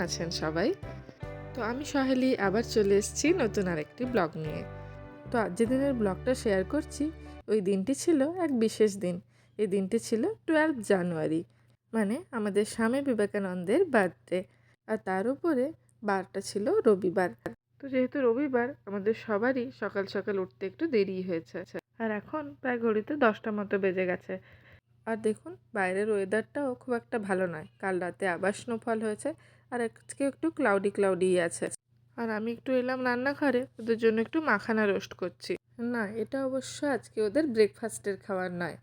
আছেন সবাই? তো আমি সহেলি আবার চলে এসেছি নতুন আরেকটি ব্লগ নিয়ে। তো আজ যে দিনের ব্লগটা শেয়ার করছি, ওই দিনটি ছিল এক বিশেষ দিন। এই দিনটি ছিল টুয়েলভ জানুয়ারি মানে আমাদের স্বামী বিবেকানন্দের বার্থডে আর তার উপরে বারটা ছিল রবিবার। তো যেহেতু রবিবার, আমাদের সবারই সকাল সকাল উঠতে একটু দেরি হয়েছে। আর এখন প্রায় ঘড়িতে দশটা মতো বেজে গেছে। আর দেখুন, বাইরের ওয়েদারটাও খুব একটা ভালো নয়। কাল রাতে আবার স্নোফল হয়েছে আর আজকে একটু ক্লাউডি ক্লাউডি আছে। আর আমি একটু এলাম রান্নাঘরে, ওদের জন্য একটু মাখানা রোস্ট করছি। না, এটা অবশ্য আজকে ওদের ব্রেকফাস্টের খাবার নয়।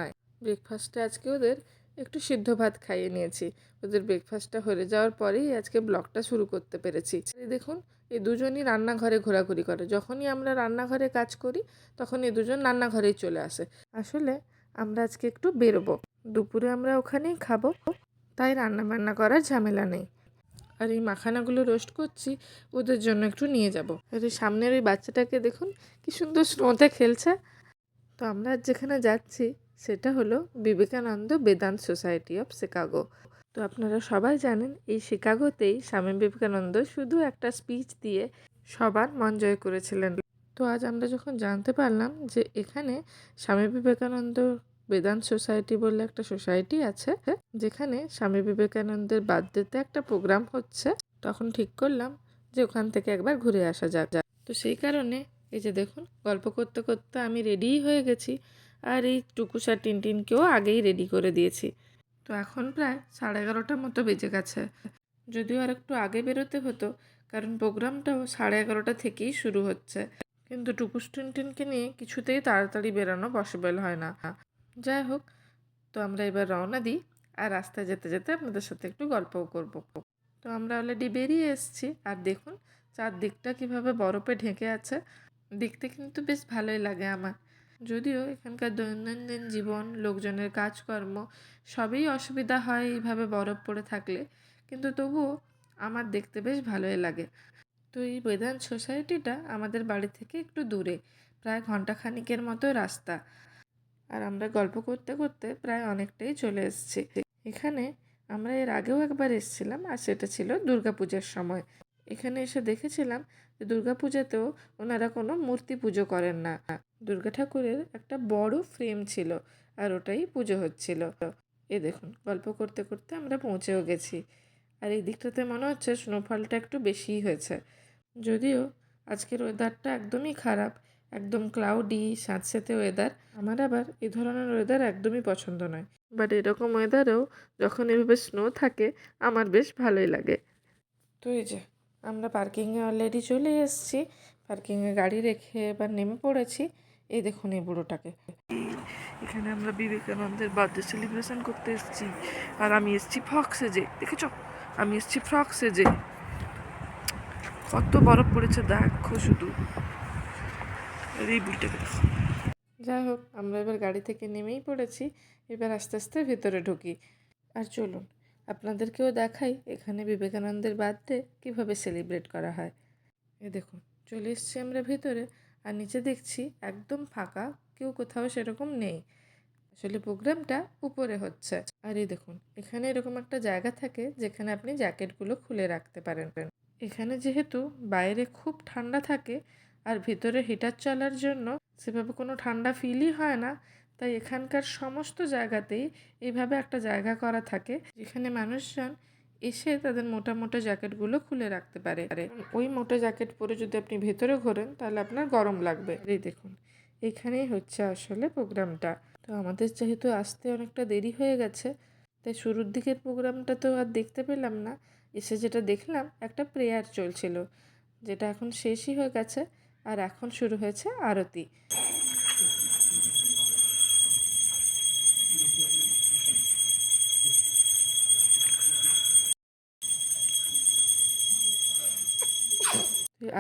ব্রেকফাস্টে আজকে ওদের একটু সিদ্ধ ভাত খাইয়ে নিয়েছি। ওদের ব্রেকফাস্টটা হয়ে যাওয়ার পরেই আজকে ব্লগটা শুরু করতে পেরেছি। দেখুন এই দুজনই রান্নাঘরে ঘোরাঘুরি করে। যখনই আমরা রান্নাঘরে কাজ করি তখন এই দুজন রান্নাঘরেই চলে আসে। আসলে আমরা আজকে একটু বেরোবো। দুপুরে আমরা ওখানেই খাব। তাই রান্না বান্না করার ঝামেলা নেই। আর এই মাখানাগুলো রোস্ট করছি, ওদের জন্য একটু নিয়ে যাব। আর এই সামনের ওই বাচ্চাটাকে দেখুন, কি সুন্দর স্নোতে খেলছে। তো আমরা যেখানে যাচ্ছি, সেটা হলো Vivekananda Vedanta society of Chicago. তো আপনারা সবাই জানেন, এই শিকাগোতেই স্বামী বিবেকানন্দ শুধু একটা স্পিচ দিয়ে সবার মন জয় করেছিলেন। তো আজ আমরা যখন জানতে পারলাম যে এখানে স্বামী বিবেকানন্দ বেদান্ত সোসাইটি বলে একটা সোসাইটি আছে যেখানে স্বামী বিবেকানন্দের বার্থডেতে একটা প্রোগ্রাম হচ্ছে। তখন ঠিক করলাম যে ওখান থেকে একবার ঘুরে আসা যাক তো সেই কারণে এই যে দেখুন, গল্প করতে করতে আমি রেডিই হয়ে গেছি আর এই টুকুসা টিনটিনকেও আগেই রেডি করে দিয়েছি। তো এখন প্রায় সাড়ে এগারোটার মতো বেজে গেছে। যদিও আর একটু আগে বেরোতে হতো, কারণ প্রোগ্রামটাও সাড়ে এগারোটা থেকেই শুরু হচ্ছে। কিন্তু টুকুস টিনটিনকে নিয়ে কিছুতেই তাড়াতাড়ি বেরানো পসিবল হয় না। যাই হোক, তো আমরা এবার রওনা দিই আর রাস্তায় যেতে যেতে আপনাদের সাথে একটু গল্পও করব। তো আমরা অলরেডি বেরিয়ে এসেছি আর দেখুন চারদিকটা কীভাবে বরফে ঢেকে আছে। দেখতে কিন্তু বেশ ভালোই লাগে আমার। যদিও এখানকার দৈনন্দিন জীবন, লোকজনের কাজকর্ম সবই অসুবিধা হয় এইভাবে বরফ পড়ে থাকলে। কিন্তু তবুও আমার দেখতে বেশ ভালোই লাগে। তো এই বেদান সোসাইটিটা আমাদের বাড়ি থেকে একটু দূরে, প্রায় ঘন্টাখানিকের মতো রাস্তা। আর আমরা গল্প করতে করতে প্রায় অনেকটাই চলে এসেছি। এখানে আমরা এর আগেও একবার এসেছিলাম, আর সেটা ছিল দুর্গাপূজার সময়। এখানে এসে দেখেছিলাম যে দুর্গাপূজাতেও ওনারা কোনো মূর্তি পুজো করেন না। দুর্গা ঠাকুরের একটা বড় ফ্রেম ছিল, আর ওটাই পুজো হচ্ছিল। এ দেখুন, গল্প করতে করতে আমরা পৌঁছেও গেছি। আর এই দিকটাতে মনে হচ্ছে স্নোফলটা একটু বেশিই হয়েছে। যদিও আজকের ওয়েদারটা একদমই খারাপ একদম ক্লাউডি স্যাঁতস্যাঁতে ওয়েদার আমার আবার এ ধরনের ওয়েদার একদমই পছন্দ নয়। বাট এরকম ওয়েদারেও যখন এভাবে স্নো থাকে, আমার বেশ ভালোই লাগে। তো এই যে, আমরা পার্কিংয়ে অলরেডি চলে এসেছি। পার্কিংয়ে গাড়ি রেখে এবার নেমে পড়েছি। এই দেখুন এই বুড়োটাকে। এখানে আমরা বিবেকানন্দের বার্থডে সেলিব্রেশন করতে এসেছি। আর আমি এসেছি ফ্রক সেজে, দেখেছ? আমি এসেছি ফ্রক সেজে। কত বরফ পড়েছে, দেখো শুধু আর এই বুড়িটাকে দেখো যাই হোক, আমরা এবার গাড়ি থেকে নেমেই পড়েছি। এবার আস্তে আস্তে ভেতরে ঢুকি। আর চলুন, আপনাদেরকেও দেখাই এখানে বিবেকানন্দের বার্থডে কীভাবে সেলিব্রেট করা হয়। এ দেখুন, চলে এসছি আমরা ভেতরে আর নিচে দেখছি একদম ফাঁকা, কেউ কোথাও সেরকম নেই। আসলে প্রোগ্রামটা উপরে হচ্ছে। আর এই দেখুন, এখানে এরকম একটা জায়গা থাকে যেখানে আপনি জ্যাকেটগুলো খুলে রাখতে পারেন। এখানে যেহেতু বাইরে খুব ঠান্ডা থাকে আর ভিতরে হিটার চলার জন্য সেভাবে কোনো ঠান্ডা ফিলই হয় না। তাই এখানকার সমস্ত জায়গাতেই এইভাবে একটা জায়গা করা থাকে যেখানে মানুষজন এসে তাদের মোটা মোটা জ্যাকেটগুলো খুলে রাখতে পারে। ওই মোটা জ্যাকেট পরে যদি আপনি ভেতরে ঘোরেন, তাহলে আপনার গরম লাগবে। এই দেখুন, এখানেই হচ্ছে আসলে প্রোগ্রামটা। তো আমাদের যেহেতু আসতে অনেকটা দেরি হয়ে গেছে, তাই শুরুর দিকের প্রোগ্রামটা তো আর দেখতে পেলাম না। এসে যেটা দেখলাম, একটা প্রেয়ার চলছিল, যেটা এখন শেষই হয়ে গেছে। আর এখন শুরু হয়েছে আরতি।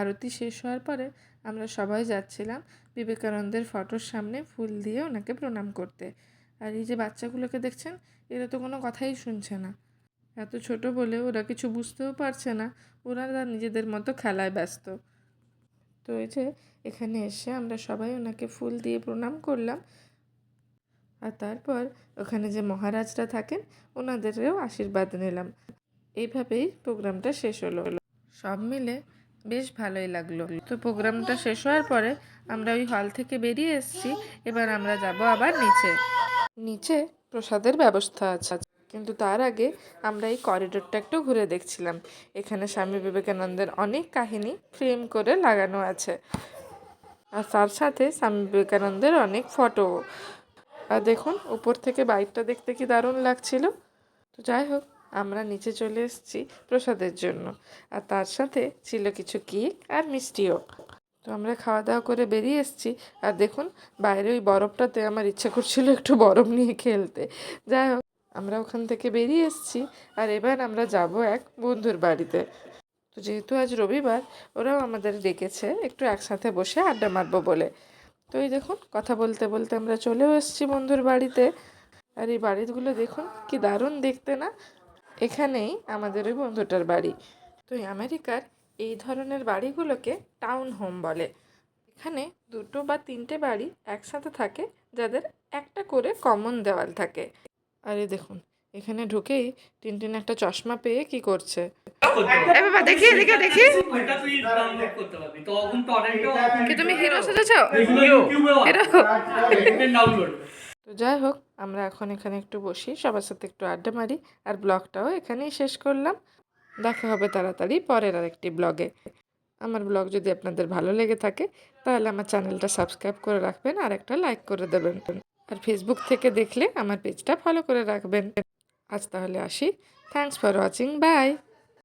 আরতি শেষ হওয়ার পরে আমরা সবাই যাচ্ছিলাম বিবেকানন্দের ফটোর সামনে ফুল দিয়ে ওনাকে প্রণাম করতে। আর এই যে বাচ্চাগুলোকে দেখছেন, এরা তো কোনো কথাই শুনছে না। এত ছোট বলে ওরা কিছু বুঝতেও পারছে না। ওরা নিজেদের মতো খেলায় ব্যস্ত। তো এই যে এখানে এসে আমরা সবাই ওনাকে ফুল দিয়ে প্রণাম করলাম। আর তারপর ওখানে যে মহারাজরা থাকেন, ওনাদেরও আশীর্বাদ নিলাম। এইভাবেই প্রোগ্রামটা শেষ হলো। সব মিলে বেশ ভালোই লাগল। তো প্রোগ্রামটা শেষ হওয়ার পরে আমরা ওই হল থেকে বেরিয়ে এসেছি। এবার আমরা যাব আবার নিচে। নিচে প্রসাদের ব্যবস্থা আছে। কিন্তু তার আগে আমরা এই করিডোরটা একটু ঘুরে দেখছিলাম। এখানে স্বামী বিবেকানন্দের অনেক কাহিনী ফ্রেম করে লাগানো আছে। আর তার সাথে স্বামী বিবেকানন্দের অনেক ফটো। আর দেখুন, উপর থেকে বাইকটা দেখতে কি দারুণ লাগছিল। তো যাই হোক, আমরা নিচে চলে এসেছি প্রসাদের জন্য। আর তার সাথে ছিল কিছু কেক আর মিষ্টিও। তো আমরা খাওয়া দাওয়া করে বেরিয়ে এসেছি। আর দেখুন, বাইরে ওই বরফটাতে আমার ইচ্ছে করছিল একটু বরফ নিয়ে খেলতে। যাই হোক। আমরা ওখান থেকে বেরিয়ে এসেছি আর এবার আমরা যাব এক বন্ধুর বাড়িতে। তো যেহেতু আজ রবিবার, ওরাও আমাদের ডেকেছে একটু একসাথে বসে আড্ডা মারবো বলে। তো এই দেখুন, কথা বলতে বলতে আমরা চলেও এসেছি বন্ধুর বাড়িতে। আর এই বাড়িগুলো দেখুন, কি দারুণ দেখতে না? এখানেই আমাদের ওই বন্ধুটার বাড়ি। তো আমেরিকার এই ধরনের বাড়িগুলোকে টাউন হোম বলে। এখানে দুটো বা তিনটে বাড়ি একসাথে থাকে, যাদের একটা করে কমন দেওয়াল থাকে। আর দেখুন এখানে ঢুকেই টিনটিন একটা চশমা পেয়ে কি করছে? বাবা দেখি এদিকে দেখি। কি তুমি হিরো সেজেছ? তো যাই হোক আমরা এখন এখানে একটু বসি সবার সাথে একটু আড্ডা মারি আর ব্লগটাও এখানেই শেষ করলাম। দেখা হবে তাড়াতাড়ি পরের আরেকটি ব্লগে। আমার ব্লগ যদি আপনাদের ভালো লেগে থাকে তাহলে আমার চ্যানেলটা সাবস্ক্রাইব করে রাখবেন আর একটা লাইক করে দেবেন। আর ফেসবুক থেকে দেখলে আমার পেজটা ফলো করে রাখবেন। আজ তাহলে আসি। Thanks for watching by